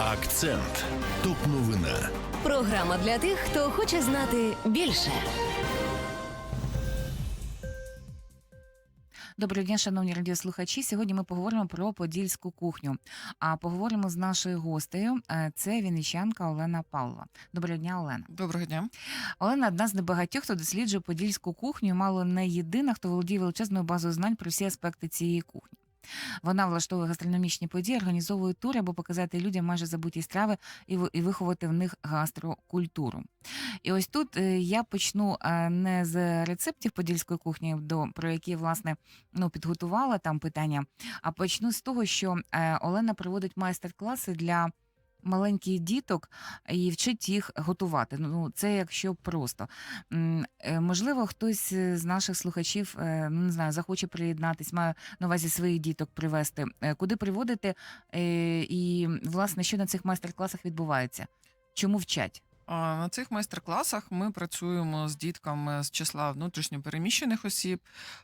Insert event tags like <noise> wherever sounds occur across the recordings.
Акцент. Топ новина. Програма для тих, хто хоче знати більше. Доброго дня, шановні радіослухачі. Сьогодні ми поговоримо про подільську кухню. А поговоримо з нашою гостею. Е, Це вінничанка Олена Павлова. Доброго дня, Олена. Доброго дня. Олена одна з небагатьох, хто досліджує подільську кухню, мало не єдина, хто володіє величезною базою знань про всі аспекти цієї кухні. Вона влаштовує гастрономічні події, організовує тури, аби показати людям майже забуті страви і виховати в них гастрокультуру. І ось тут е, я почну е, не з рецептів подільської кухні, до про які власне ну підготувала там питання, а почну з того, що е, Олена проводить майстер-класи для маленьких діток і вчить їх готувати. Ну це якщо просто е, можливо, хтось з наших слухачів е, ну не знаю, захоче приєднатись, має на увазі своїх діток привезти. Е, Куди приводити, і власне що на цих майстер-класах відбувається? Чому вчать? На цих майстер-класах ми працюємо з дітками з числа внутрішньопереміщених осіб,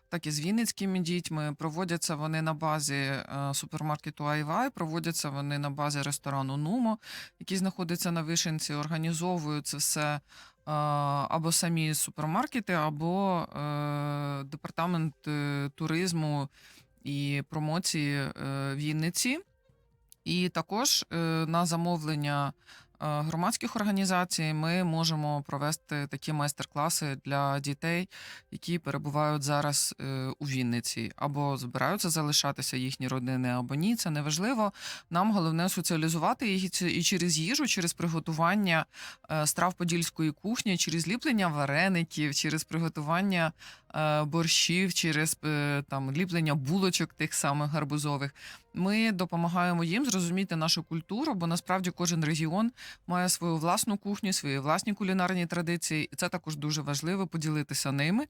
так і з вінницькими дітьми. Проводяться вони на базі е, супермаркету Айвай, проводяться вони на базі ресторану Нумо, який знаходиться на Вишенці. Організовують це все е, або самі супермаркети, або е, департамент туризму і промоції Вінниці. І також на замовлення громадських організацій ми можемо провести такі майстер-класи для дітей, які перебувають зараз е, у Вінниці, або збираються залишатися їхні родини, або ні. Це неважливо. Нам головне соціалізувати їх і через їжу, через приготування е, страв подільської кухні, через ліплення вареників, через приготування е, борщів, через е, там ліплення булочок тих самих гарбузових. Ми допомагаємо їм зрозуміти нашу культуру, бо насправді кожен регіон має свою власну кухню, свої власні кулінарні традиції, і це також дуже важливо поділитися ними.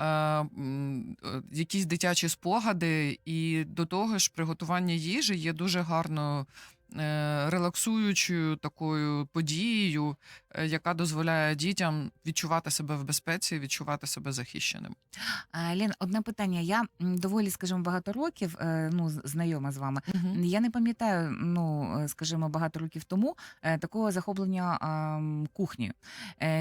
Е, якісь дитячі спогади, і до того ж, приготування їжі є дуже гарною. Е, Релаксуючою такою подією, е, яка дозволяє дітям відчувати себе в безпеці, відчувати себе захищеним. А, Лін, одне питання. Я доволі, скажімо, багато років е, ну, знайома з вами. Я не пам'ятаю, ну скажімо, багато років тому такого захоплення кухнею.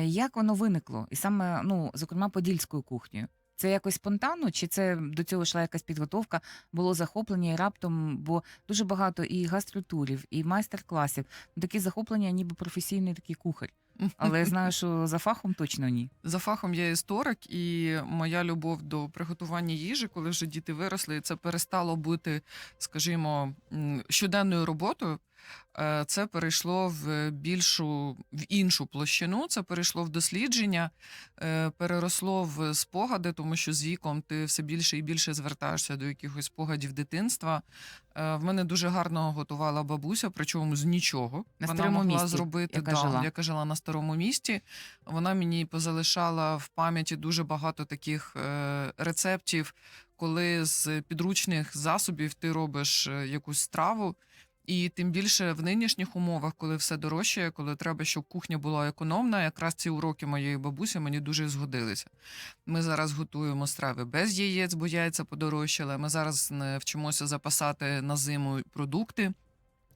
Як воно виникло? І саме, ну, зокрема, подільською кухнею. Це якось спонтанно, чи це до цього йшла якась підготовка, було захоплення і раптом, бо дуже багато і гастротурів, і майстер-класів. Такі захоплення, ніби професійний такий кухар. Але я знаю, що за фахом точно ні. За фахом я історик, і моя любов до приготування їжі, коли вже діти виросли, це перестало бути, скажімо, щоденною роботою. Е, Це перейшло в більшу в іншу площину. Це перейшло в дослідження, е, переросло в спогади, тому що з віком ти все більше і більше звертаєшся до якихось спогадів дитинства. Е, В мене дуже гарно готувала бабуся, причому з нічого. На Вона старому могла місці, зробити яка да, жила. яка жила на старому місті. Вона мені позалишала в пам'яті дуже багато таких рецептів, коли з підручних засобів ти робиш якусь страву. І тим більше в нинішніх умовах, коли все дорожчає, коли треба, щоб кухня була економна, якраз ці уроки моєї бабусі мені дуже згодилися. Ми зараз готуємо страви без яєць, бо яйця подорожчали. Ми зараз не вчимося запасати на зиму продукти.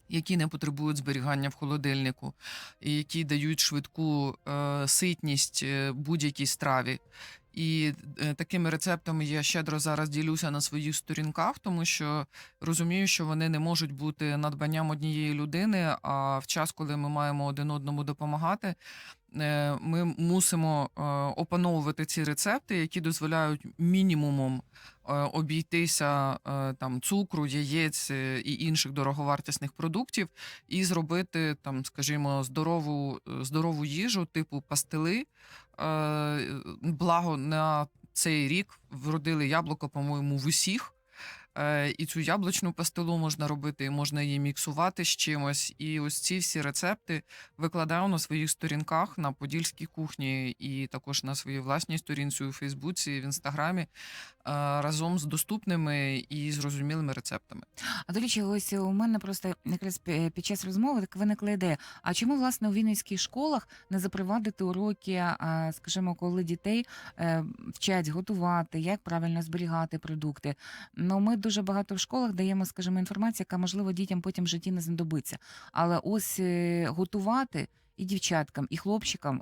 Які не потребують зберігання в холодильнику, і які дають швидку е, ситність е, будь-якій страві. І е, такими рецептами я щедро зараз ділюся на своїх сторінках, тому що розумію, що вони не можуть бути надбанням однієї людини. А в час, коли ми маємо один одному допомагати, е, ми мусимо е, опановувати ці рецепти, які дозволяють мінімумом обійтися там цукру, яєць і інших дороговартісних продуктів, і зробити там, скажімо, здорову, здорову їжу, типу пастили. Е, Благо на цей рік вродили яблуко, по-моєму, в усіх. Е, І цю яблучну пастилу можна робити, можна її міксувати з чимось. І ось ці всі рецепти викладаю на своїх сторінках на подільській кухні, і також на своїй власній сторінці у Фейсбуці, в інстаграмі е, разом з доступними і зрозумілими рецептами. А до речі, ось у мене просто якраз під час розмови так виникла ідея. А чому власне у вінницьких школах не запровадити уроки, скажімо, коли дітей е, вчать готувати, як правильно зберігати продукти? Ну ми дуже багато в школах даємо, скажімо, інформацію, яка можливо дітям потім в житті не знадобиться. Але ось е, готувати і дівчаткам, і хлопчикам,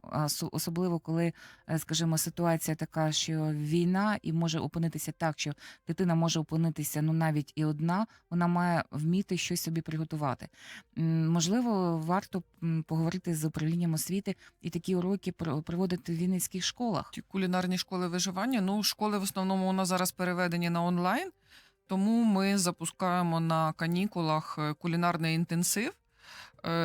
особливо коли, е, скажімо, ситуація така, що війна і може опинитися так, що дитина може опинитися ну навіть і одна, вона має вміти щось собі приготувати. Можливо, варто поговорити з управлінням освіти і такі уроки про- проводити в вінницьких школах. Ті кулінарні школи виживання. Ну, школи в основному у нас зараз переведені на онлайн, тому ми запускаємо на канікулах е, кулінарний інтенсив,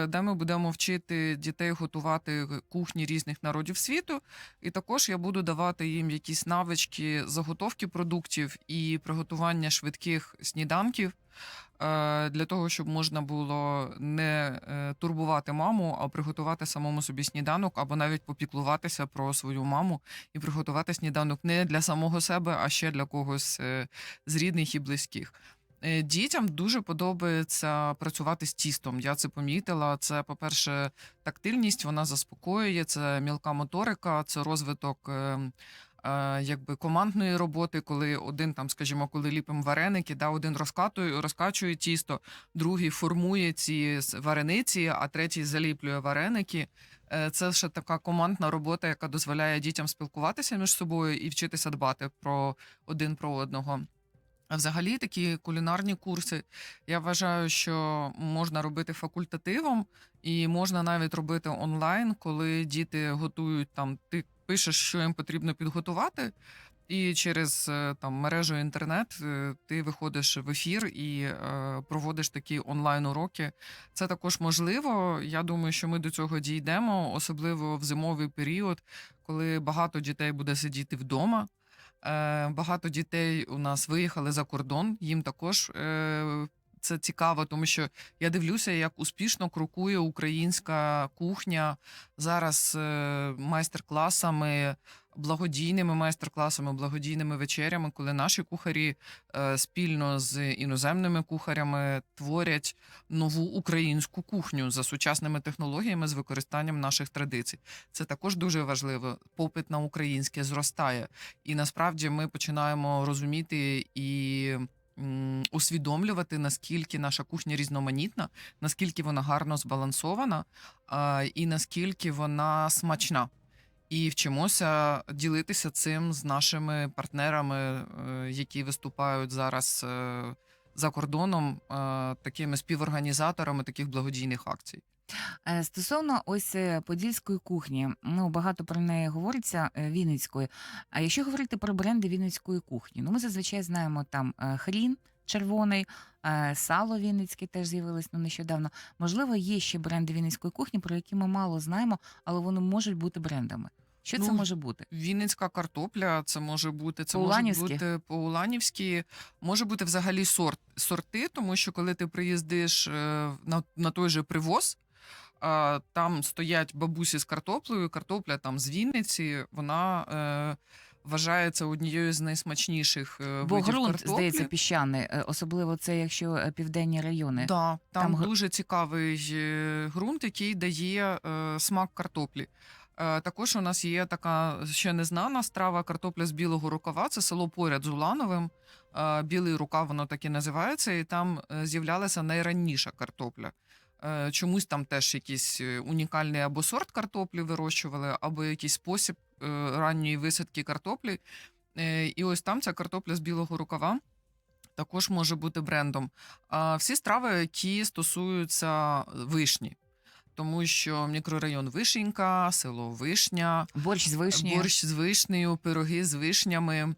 де ми будемо вчити дітей готувати кухні різних народів світу. І також я буду давати їм якісь навички заготовки продуктів і приготування швидких сніданків. е, Для того, щоб можна було не е, турбувати маму, а приготувати самому собі сніданок, або навіть попіклуватися про свою маму і приготувати сніданок не для самого себе, а ще для когось е, з рідних і близьких. Е, Дітям дуже подобається працювати з тістом. Я це помітила. Це, по-перше, тактильність, вона заспокоює, це мілка моторика, це розвиток. е, е, Якби командної роботи, коли один там, скажімо, коли ліпимо вареники, да, один розкатує, розкачує тісто, другий формує ці варениці, а третій заліплює вареники. Е, Це ще така командна робота, яка дозволяє дітям спілкуватися між собою і вчитися дбати про один про одного. А взагалі такі кулінарні курси я вважаю, що можна робити факультативом, і можна навіть робити онлайн, коли діти готують там. Ти пишеш, що їм потрібно підготувати, і через е, там мережу інтернет е, ти виходиш в ефір і е, проводиш такі онлайн уроки. Це також можливо. Я думаю, що ми до цього дійдемо, особливо в зимовий період, коли багато дітей буде сидіти вдома. Е, Багато дітей у нас виїхали за кордон. Їм також е, це цікаво, тому що я дивлюся, як успішно крокує українська кухня зараз е, майстер-класами, благодійними майстер-класами, благодійними вечерями, коли наші кухарі е, спільно з іноземними кухарями творять нову українську кухню за сучасними технологіями з використанням наших традицій. Це також дуже важливо. Попит на українське зростає. І насправді ми починаємо розуміти і усвідомлювати, наскільки наша кухня різноманітна, наскільки вона гарно збалансована, і наскільки вона смачна. І вчимося ділитися цим з нашими партнерами, е, які виступають зараз е, за кордоном, е, такими співорганізаторами таких благодійних акцій. Стосовно ось подільської кухні, ну багато про неї говориться вінницької. А якщо говорити про бренди вінницької кухні, ну ми зазвичай знаємо там хрін червоний, е, сало вінницьке теж з'явилось ну, нещодавно. Можливо, є ще бренди вінницької кухні, про які ми мало знаємо, але вони можуть бути брендами. Що це Ну, може бути? Вінницька картопля, це може бути це може бути по-уланівськи, може бути взагалі сорт сорти, тому що коли ти приїздиш е, на, на той же привоз. Там стоять бабусі з картоплею. Картопля там з Вінниці. Вона е, вважається однією з найсмачніших е, Бо видів ґрунт, картоплі. здається, піщаний, е, особливо це якщо е, південні райони. Да, там, Там дуже цікавий ґрунт, який дає е, смак картоплі. Е, також у нас є така ще незнана страва картопля з білого рукава. Це село поряд з Улановим. Е, Білий рукав, воно так і називається, і там з'являлася найранніша картопля. Чомусь там теж якийсь унікальний або сорт картоплі вирощували, або якийсь спосіб ранньої висадки картоплі. Е, І ось там ця картопля з білого рукава також може бути брендом. А всі страви, які стосуються вишні, тому що мікрорайон Вишенька, село Вишня, Борщ з вишні. борщ з вишнею, пироги з вишнями,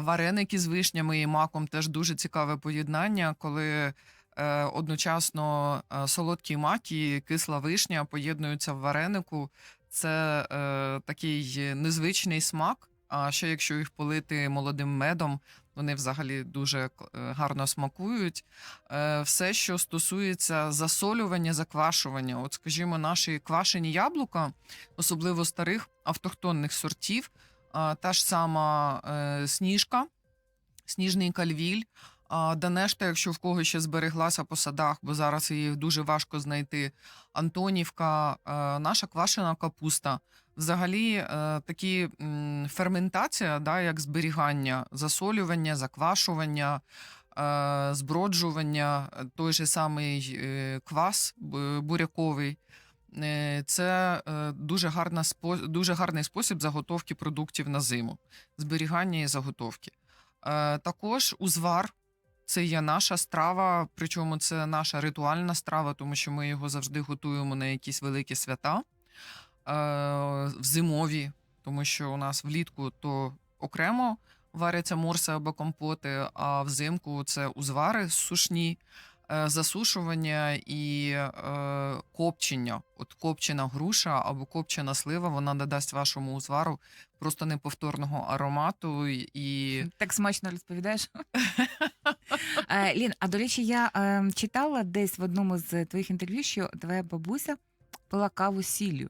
вареники з вишнями і маком теж дуже цікаве поєднання, коли е, одночасно е, солодкий мак і кисла вишня поєднуються в варенику. Це е, такий незвичний смак. А ще якщо їх полити молодим медом, вони взагалі дуже е, гарно смакують. Е, Все, що стосується засолювання, заквашування, от, скажімо, наші квашені яблука, особливо старих автохтонних сортів, а, та ж сама е, сніжка, сніжний кальвіль. Данешта, якщо в кого ще збереглася по садах, бо зараз її дуже важко знайти. Антонівка, е, наша квашена капуста. Взагалі, е, такі ферментація, да, як зберігання, засолювання, заквашування. е, зброджування, той же самий квас буряковий. Це дуже, гарна дуже гарний спосіб заготовки продуктів на зиму, зберігання і заготовки. Також узвар це є наша страва, причому це наша ритуальна страва, тому що ми його завжди готуємо на якісь великі свята е, в зимові, тому що у нас влітку то окремо варяться морси або компоти, а взимку це узвари сушні, е, засушування і е, копчення. От копчена груша або копчена слива, вона додасть вашому узвару просто неповторного аромату і Так смачно розповідаєш. <laughs> <laughs> Е, Лін, а до речі, я е, читала десь в одному з твоїх інтерв'ю, що твоя бабуся пила каву сіллю,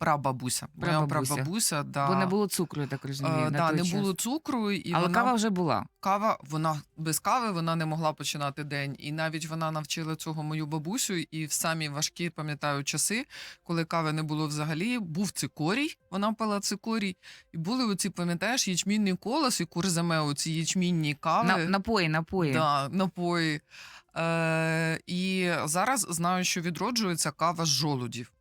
прабабуся. Моя Прабабуся. прабабуся, да. бо не було цукру, я так розумію. Е, на да, той не час. було цукру, і Але вона, кава вже була. кава, вона без кави вона не могла починати день. І навіть вона навчила цього мою бабусю. І в самі важкі, пам'ятаю, часи, коли кави не було взагалі, був цикорій, вона пила цикорій. І були оці, пам'ятаєш, ячмінний колос і курзаме, оці ячмінні кави. На, напої, напої. Да, напої. Е, і зараз знаю, що відроджується кава з жолудів.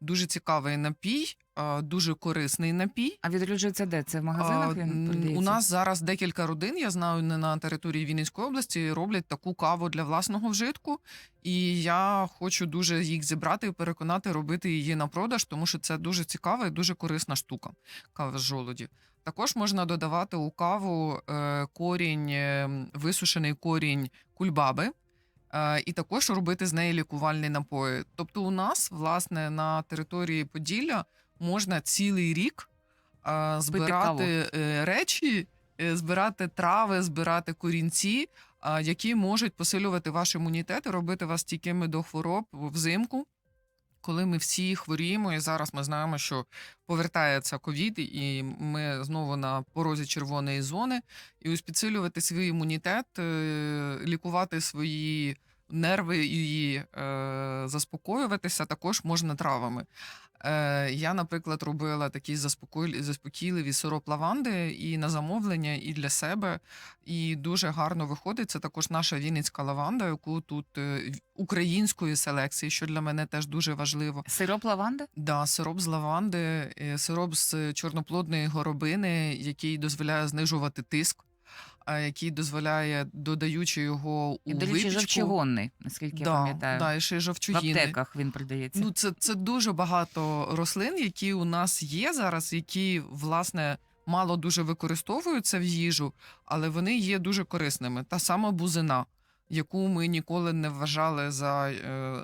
Дуже цікавий напій, дуже корисний напій. А відроджується де? Це в магазинах він продається? У нас зараз декілька родин, я знаю, не на території Вінницької області роблять таку каву для власного вжитку. І я хочу дуже їх зібрати і переконати робити її на продаж, тому що це дуже цікава і дуже корисна штука. Кава з жолудів. Також можна додавати у каву е, корінь, е, висушений корінь кульбаби. Е, І також робити з неї лікувальні напої. Тобто, у нас, власне, на території Поділля можна цілий рік е, збирати е, речі, збирати трави, збирати корінці, які можуть посилювати ваш імунітет і робити вас стійкими до хвороб взимку. Коли ми всі хворіємо, і зараз ми знаємо, що повертається ковід, і ми знову на порозі червоної зони, і ось підсилювати свій імунітет, е, лікувати свої нерви і е, заспокоюватися також можна травами. Е, я, наприклад, робила такі заспокійливі сироп лаванди і на замовлення, і для себе. І дуже гарно виходить. Це також наша вінницька лаванда, яку тут е, української селекції, що для мене теж дуже важливо. Сироп лаванди? Да, сироп з лаванди, е, сироп з чорноплодної горобини, який дозволяє знижувати тиск, який дозволяє, додаючи його у І, до речі, жовчогонний, наскільки я пам'ятаю. да, і ще й В аптеках він продається. Ну, це, це дуже багато рослин, які у нас є зараз, які, власне, мало дуже використовуються в їжу, але вони є дуже корисними. Та сама бузина, яку ми ніколи не вважали за е,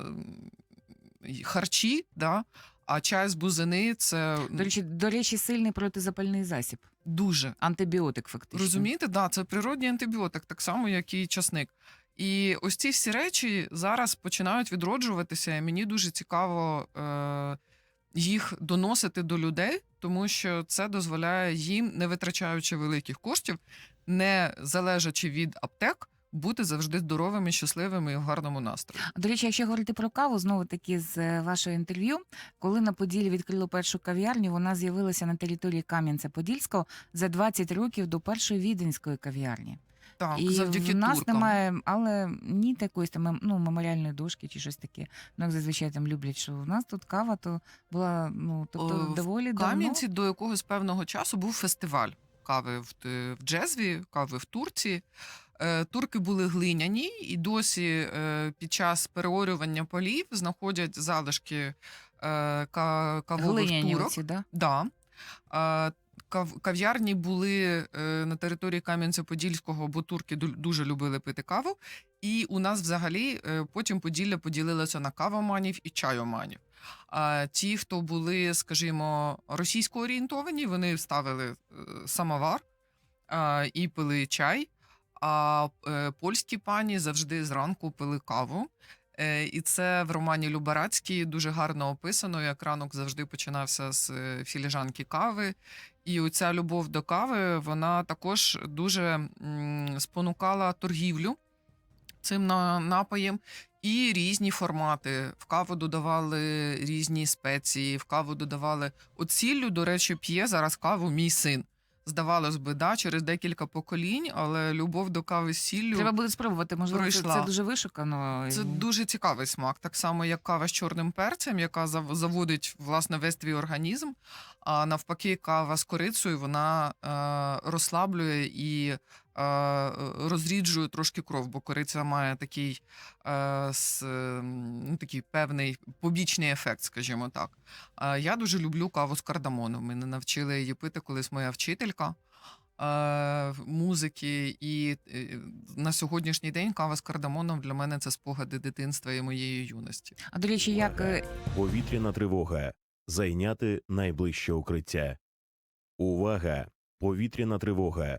харчі, да? А чай з бузини це До речі, до речі, сильний протизапальний засіб. дуже. Антибіотик, фактично. Розумієте, да, це природній антибіотик, так само, як і часник. І ось ці всі речі зараз починають відроджуватися, і мені дуже цікаво е, їх доносити до людей, тому що це дозволяє їм, не витрачаючи великих коштів, не залежачи від аптек, бути завжди здоровими, щасливими і в гарному настрої. До речі, якщо говорити про каву, знову таки з е, вашого інтерв'ю, коли на Поділі відкрили першу кав'ярню, вона з'явилася на території Кам'янця-Подільського за 20 років до першої віденської кав'ярні. Так, І завдяки в нас туркам. немає, але ні такої там ну, меморіальної дошки чи щось таке. Ну, як зазвичай там люблять, що в нас тут кава, то була ну, тобто, О, доволі В. Кам'янці до якогось певного часу був фестиваль кави в, в Джезві, кави в Турції. Е, Турки були глиняні, і досі е, під час переорювання полів знаходять залишки е, кавових Глиняні турок. оці, да? Да. Кав'ярні були на території Кам'янця-Подільського, бо турки дуже любили пити каву. І у нас взагалі потім Поділля поділилося на кавоманів і чайоманів. А ті, хто були, скажімо, російсько орієнтовані, вони ставили самовар і пили чай. А е, польські пані завжди зранку пили каву. Е, І це в романі Любарацький дуже гарно описано, як ранок завжди починався з е, філіжанки кави. І оця любов до кави вона також дуже спонукала торгівлю цим на- напоєм. І різні формати. В каву додавали різні спеції, в каву додавали. От сіллю, до речі, п'є зараз каву мій син. Здавалось би, да, через декілька поколінь, але любов до кави з сіллю Треба буде спробувати. Можливо, це, пройшла. це дуже вишукано. це дуже цікавий смак. Так само, як кава з чорним перцем, яка заводить власне весь твій організм. А навпаки, кава з корицею вона е, розслаблює і е, розріджує трошки кров, бо кориця має такий, е, с, ну, такий певний побічний ефект, скажімо так. Е, я дуже люблю каву з кардамоном. Мене навчила її пити колись моя вчителька. е, Музики, і е, на сьогоднішній день кава з кардамоном для мене це спогади дитинства і моєї юності. А до речі, як Повітряна тривога. Зайняти найближче укриття. Увага! Повітряна тривога.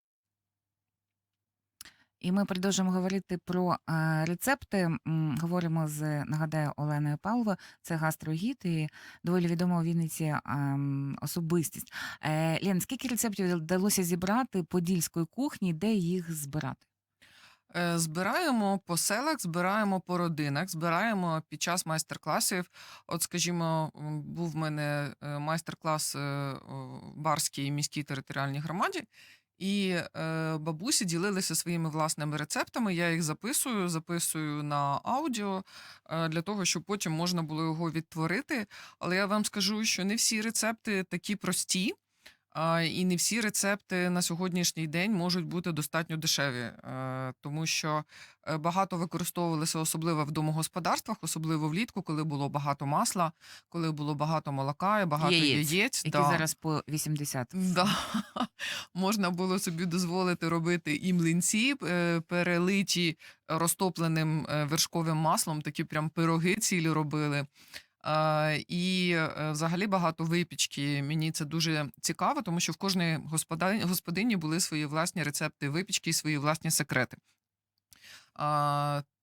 І ми продовжуємо говорити про е, рецепти. Говоримо з нагадаю Оленою Павловою. Це гастрогід і доволі відома у Вінниці ем, особистість. Е, Лен, скільки рецептів вдалося зібрати подільської кухні, де їх збирати? Е, Збираємо по селах, збираємо по родинах, збираємо під час майстер-класів. От, скажімо, був в мене майстер-клас в Барській міській територіальній громаді, і е, бабусі ділилися своїми власними рецептами. Я їх записую, записую на аудіо е, для того, щоб потім можна було його відтворити. Але я вам скажу, що не всі рецепти такі прості. А, І не всі рецепти на сьогоднішній день можуть бути достатньо дешеві, е, тому що е, багато використовувалися особливо в домогосподарствах, особливо влітку, коли було багато масла, коли було багато молока і багато Яєць, яєць. Які да. зараз по 80. Да. <laughs> Можна було собі дозволити робити і млинці, е, перелиті розтопленим вершковим маслом, такі прям пироги цілі робили. А, І е, взагалі багато випічки. Мені це дуже цікаво, тому що в кожної господині були свої власні рецепти випічки і свої власні секрети.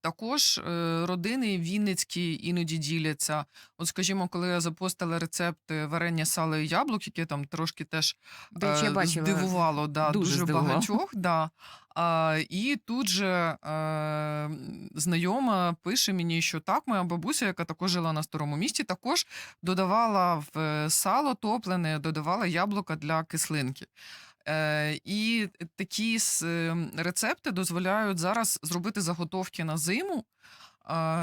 А, також е, родини вінницькі іноді діляться. От, скажімо, коли я запостила рецепт е, варення сала і яблук, яке там трошки теж До я е, бачила, здивувало да, дуже дуже, здивувало. багатьох. Да. А, і тут же е, знайома пише мені, що так, моя бабуся, яка також жила на старому місті, також додавала в сало топлене, додавала яблука для кислинки. Е, і такі е, рецепти дозволяють зараз зробити заготовки на зиму,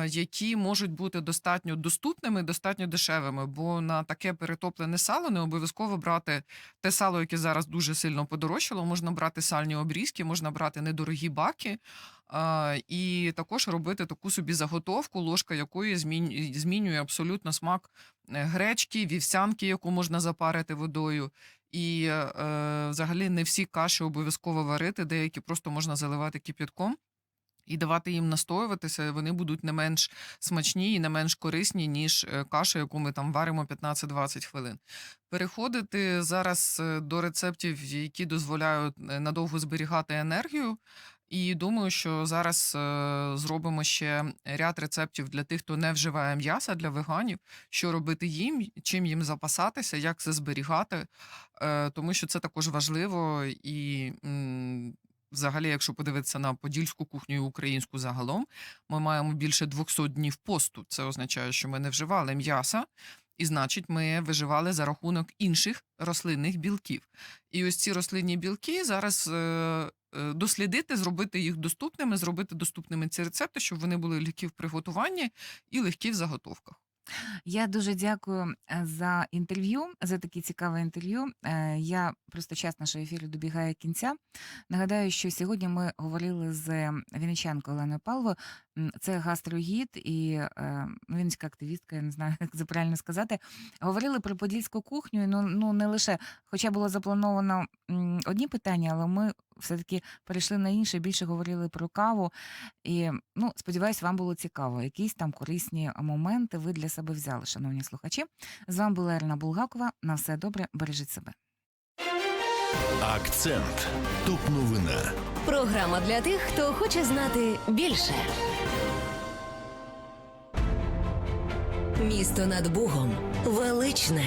які можуть бути достатньо доступними, достатньо дешевими. Бо на таке перетоплене сало не обов'язково брати те сало, яке зараз дуже сильно подорожчало. Можна брати сальні обрізки, можна брати недорогі баки. І також робити таку собі заготовку, ложка якої змінює, змінює абсолютно смак е, гречки, вівсянки, яку можна запарити водою. І е, взагалі не всі каші обов'язково варити, деякі просто можна заливати кип'ятком. І давати їм настоюватися, вони будуть не менш смачні і не менш корисні, ніж е, каша, яку ми там варимо 15-20 хвилин. Переходити зараз е, до рецептів, які дозволяють е, надовго зберігати енергію. І думаю, що зараз е, зробимо ще ряд рецептів для тих, хто не вживає м'яса для веганів, що робити їм, чим їм запасатися, як це зберігати, е, тому що це також важливо і. Взагалі, якщо подивитися на подільську кухню і українську загалом, ми маємо більше 200 днів посту. Це означає, що ми не вживали м'яса, і значить, ми виживали за рахунок інших рослинних білків. І ось ці рослинні білки зараз е, е, дослідити, зробити їх доступними, зробити доступними ці рецепти, щоб вони були легкі в приготуванні і легкі в заготовках. Я дуже дякую е, за інтерв'ю, за таке цікаве інтерв'ю. Е, Я просто час нашого ефіру добігає кінця. Нагадаю, що сьогодні ми говорили з вінничанкою Оленою Павловою. Це гастрогід і е, ну, активістка, я не знаю, <laughs> як це правильно сказати. Говорили про подільську кухню. Ну, ну не лише, хоча було заплановано м, одні питання, але ми все-таки перейшли на інше, більше говорили про каву. І ну, сподіваюсь, вам було цікаво. Якісь там корисні моменти ви для себе взяли, шановні слухачі. З вами була Ірина Булгакова. На все добре, бережіть себе. Акцент. Топ новина. Програма для тих, хто хоче знати більше. Місто над Бугом величне.